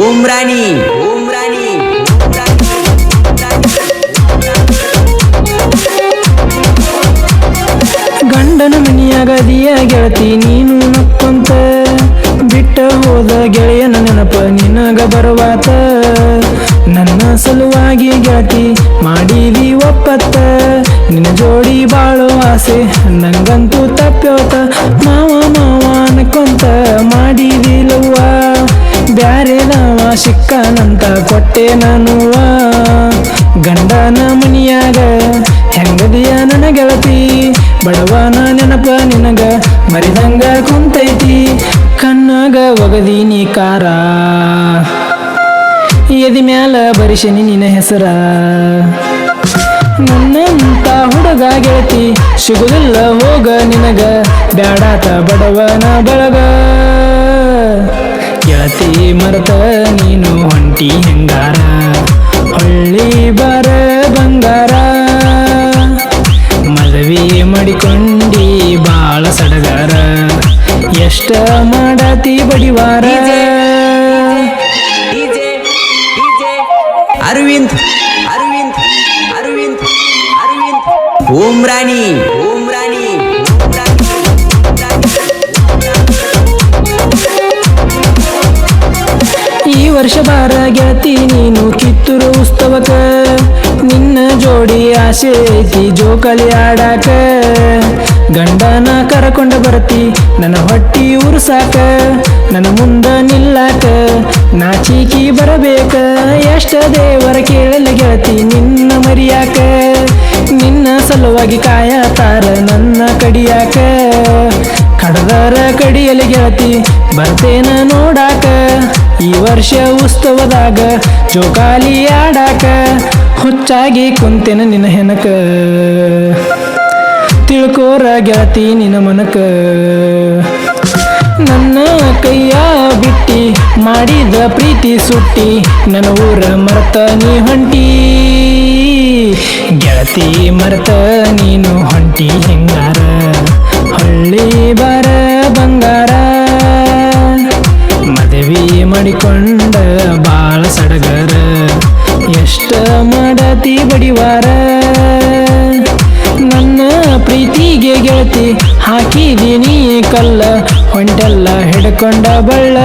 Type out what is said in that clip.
ಓಂ ರಾಣಿ ಓಂ ಗಂಡನ ಗೆಳತಿ, ನೀನು ನಕ್ಕೊಂತ ಬಿಟ್ಟ ಹೋದ ಗೆಳೆಯನ ನೆನಪ ನಿನಗ ಬರುವಾತ. ನನ್ನ ಸಲುವಾಗಿ ಗೆಳತಿ, ಮಾಡಿದಿ ಒಪ್ಪತ್ತ. ನಿನ್ನ ಜೋಡಿ ಬಾಳೋ ಆಸೆ, ನಂಗಂತೂ ತಪ್ಪ್ಯೋತ ಮಾವ ಬ್ಯಾರೆ ನಾವ ಸಿಕ್ಕನಂತ ಕೊಟ್ಟೆ ನಾನುವ. ಗಂಡನ ಮನಿಯಾಗ ಹೆಂಗದಿಯ ನನ್ನ ಗೆಳತಿ ಬಡವನ ನೆನಪ ನಿನಗ ಮರಿದಂಗ ಕುಂತೈತಿ. ಕಣ್ಣಾಗ ಒಗದೀನಿ ಕಾರ. ಎದಿ ಮ್ಯಾಲ ಬರಿಶನಿ ನಿನ್ನ ಹೆಸರ. ನನ್ನಂತ ಹುಡುಗ ಗೆಳತಿ ಸಿಗುದಿಲ್ಲ ಹೋಗ ನಿನಗ. ಬ್ಯಾಡಾತ ಬಡವನ ಬಳಗ. ಗೆಳತಿ ಮರತ ನೀನು ಒಂಟಿ ಹೆಂಗಾರ? ಹೊಳ್ಳಿ ಬರ ಬಂಗಾರ. ಮದುವೆ ಮಾಡಿಕೊಂಡಿ ಬಾಳ ಸಡಗಾರ. ಎಷ್ಟ ಮಾಡತಿ ಬಡಿವಾರ? ಅರವಿಂದ್ ಅರವಿಂದ್ ಅರವಿಂದ್ ಅರವಿಂದ್. ಓಂ ರಾಣಿ, ಓಂ ಈ ವರ್ಷ ಬಾರ ಗೆಳತಿ ನೀನು ಕಿತ್ತೂರು ಉತ್ಸವಕ ನಿನ್ನ ಜೋಡಿ ಆಸೆ ಐತಿ, ಜೋಕಾಲಿ ಆಡಾಕ. ಗಂಡನ ಕರಕೊಂಡ ಬರ್ತಿ, ನನ್ನ ಹೊಟ್ಟಿ ಉರ್ಸಾಕ ನನ್ನ ಮುಂದ ನಿಲ್ಲಾಕ ನಾಚಿಕಿ ಬರಬೇಕ. ಎಷ್ಟ ದೇವರ ಕೇಳಲ ಗೆಳತಿ ನಿನ್ನ ಮರಿಯಾಕ. ನಿನ್ನ ಸಲುವಾಗಿ ಕಾಯತಾರ ನನ್ನ ಕಡಿಯಾಕ. ಕಡದರ ಕಡಿಯಲಿ ಗೆಳತಿ, ಬರ್ತೇನ ನೋಡಾಕ. ಈ ವರ್ಷ ಉತ್ಸವದಾಗ ಜೋಕಾಲಿ ಆಡಾಕ ಹುಚ್ಚಾಗಿ ಕುಂತೇನ ನಿನ್ನ ಹೆನಕ ತಿಳ್ಕೋರ ಗೆಳತಿ ನಿನ್ನ ಮನಕ. ನನ್ನ ಕೈಯ ಬಿಟ್ಟಿ ಮಾಡಿದ ಪ್ರೀತಿ ಸುಟ್ಟಿ ನನ್ನ ಊರ ಮರತ ನೀ ಹೊಂಟಿ. ಗೆಳತಿ ಮರತ ನೀನು ಹೊಂಟಿ, ಹೆಂಗಾರ ಎಷ್ಟ ಮಾಡತಿ ಬಡಿವಾರ? ನನ್ನ ಪ್ರೀತಿಗೆ ಗೆಳತಿ ಹಾಕಿದೀನಿ ಕಲ್ಲ ಹೊಂಟೆಲ್ಲ ಹಿಡ್ಕೊಂಡ ಬಳ್ಳ.